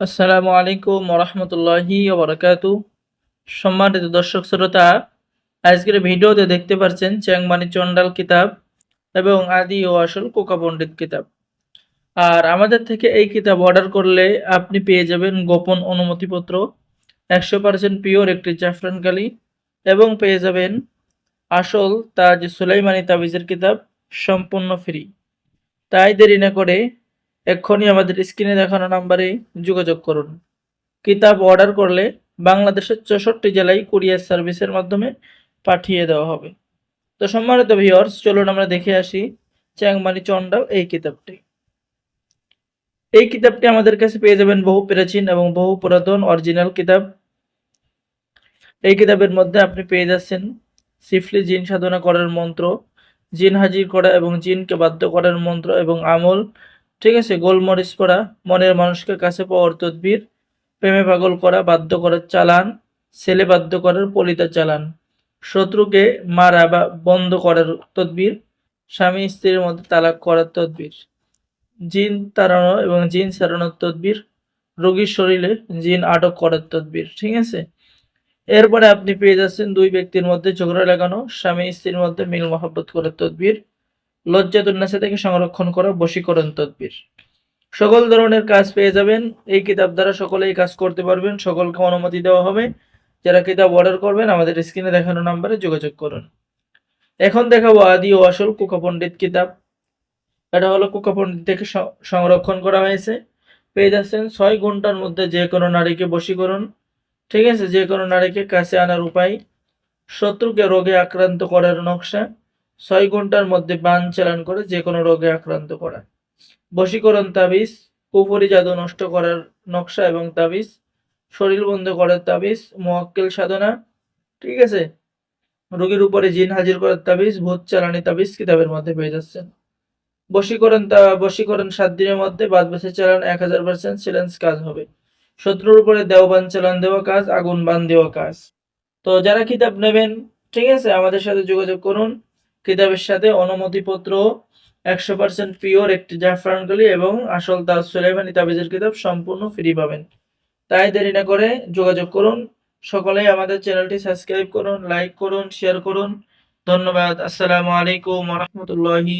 আসসালামু আলাইকুম ওরহমতুল্লাহি ওবরাকাতু। সম্মানিত দর্শক শ্রোতা, আজকের ভিডিওতে দেখতে পাচ্ছেন চ্যাংমানি চন্ডাল কিতাব এবং আদি ও আসল কোকা পণ্ডিত কিতাব। আর আমাদের থেকে এই কিতাব অর্ডার করলে আপনি পেয়ে যাবেন গোপন অনুমতিপত্র, একশো পার্সেন্ট পিওর একটি জাফরান কালি এবং পেয়ে যাবেন আসল তাজ সুলাইমানি তাবিজের কিতাব সম্পূর্ণ ফ্রি। তাই দেরি না করে এক্ষুনি আমাদের স্ক্রিনে দেখানো নাম্বারে যোগাযোগ করুন। কিতাব অর্ডার করলে বাংলাদেশের চৌষট্টি জেলায় কুরিয়ার সার্ভিসের মাধ্যমে পাঠিয়ে দেওয়া হবে। তো সম্মানিত ভিওর্স চলুন আমরা দেখে আসি চ্যাংমানি চন্ডাল এই কিতাবটি। এই কিতাবটি আমাদের কাছে পেয়ে যাবেন বহু প্রাচীন এবং বহু পুরাতন অরিজিনাল কিতাব। এই কিতাবের মধ্যে আপনি পেয়ে যাচ্ছেন সিফলি জিন সাধনা করার মন্ত্র, জিন হাজির করা এবং জিনকে বাধ্য করার মন্ত্র এবং আমল ঠিক আছে, গোলমরিচ পড়া, মনের মানুষকে কাছে পাওয়ার তদবির, প্রেমে পাগল করা, বাধ্য করার চালান, ছেলে বাধ্য করার পলিতা চালান, শত্রুকে মারা বা বন্ধ করার তদবির, স্বামী স্ত্রীর মধ্যে তালাক করার তদবির, জিন তাড়ানো এবং জিন সারানোর তদবির, রোগীর শরীরে জিন আটক করার তদবির, ঠিক আছে? এরপরে আপনি পেয়ে যাচ্ছেন দুই ব্যক্তির মধ্যে ঝগড়া লাগানো, স্বামী স্ত্রীর মধ্যে মিল মহাব্বত করার তদবির লজ্জাতুন্নাসা থেকে সংরক্ষণ করা বশীকরণ তদবির। সকল ধরনের কাজ পেয়ে যাবেন, এই কিতাব দ্বারা সকলেই কাজ করতে পারবেন, সকলকে অনুমতি দেওয়া হবে। যারা কিতাব অর্ডার করবেন, আমাদের স্ক্রিনে দেখানো নাম্বারে যোগাযোগ করুন। এখন দেখাবো আদি ও আসল কুকা পণ্ডিত কিতাব। এটা হলো কুকা পণ্ডিত থেকে সংরক্ষণ করা হয়েছে। পেয়ে যাচ্ছেন ছয় ঘণ্টার মধ্যে যে কোনো নারীকে বশীকরণ ঠিক আছে? যে কোনো নারীকে কাছে আনার উপায় শত্রুকে রোগে আক্রান্ত করার নকশা। ছয় ঘণ্টার মধ্যে বান চালান করে যে কোনো রোগে আক্রান্ত করা বশীকরণ তাবিজ, কুফরি জাদু নষ্ট করার নকশা এবং তাবিজ, শরীর বন্ধ করার তাবিজ, মোয়াক্কেল সাধনা, ঠিক আছে? রোগীর উপরে জিন হাজির করার তাবিজ, ভূত চালানি তাবিজ কিতাবের মধ্যে পেয়ে যাচ্ছেন। বশীকরণ তা, বশীকরণ সাত দিনের মধ্যে বাদ বেছে চালান এক হাজার পার্সেন্ট চ্যালেঞ্জ কাজ হবে। শত্রুর উপরে দেওবান চালান দেওয়া কাজ, আগুন বান দেওয়া কাজ। তো যারা কিতাব নেবেন, ঠিক আছে? আমাদের সাথে যোগাযোগ করুন। কিতাবের সাথে অনুমতিপত্র একশো পার্সেন্ট পিওর একটি জাফরান কালি এবং আসল দাস সুলাইমানি তাবিজের কিতাব সম্পূর্ণ ফ্রি পাবেন। তাই দেরি না করে যোগাযোগ করুন। সকলেই আমাদের চ্যানেলটি সাবস্ক্রাইব করুন, লাইক করুন শেয়ার করুন। ধন্যবাদ। আসসালামু আলাইকুম রহমতুল্লাহি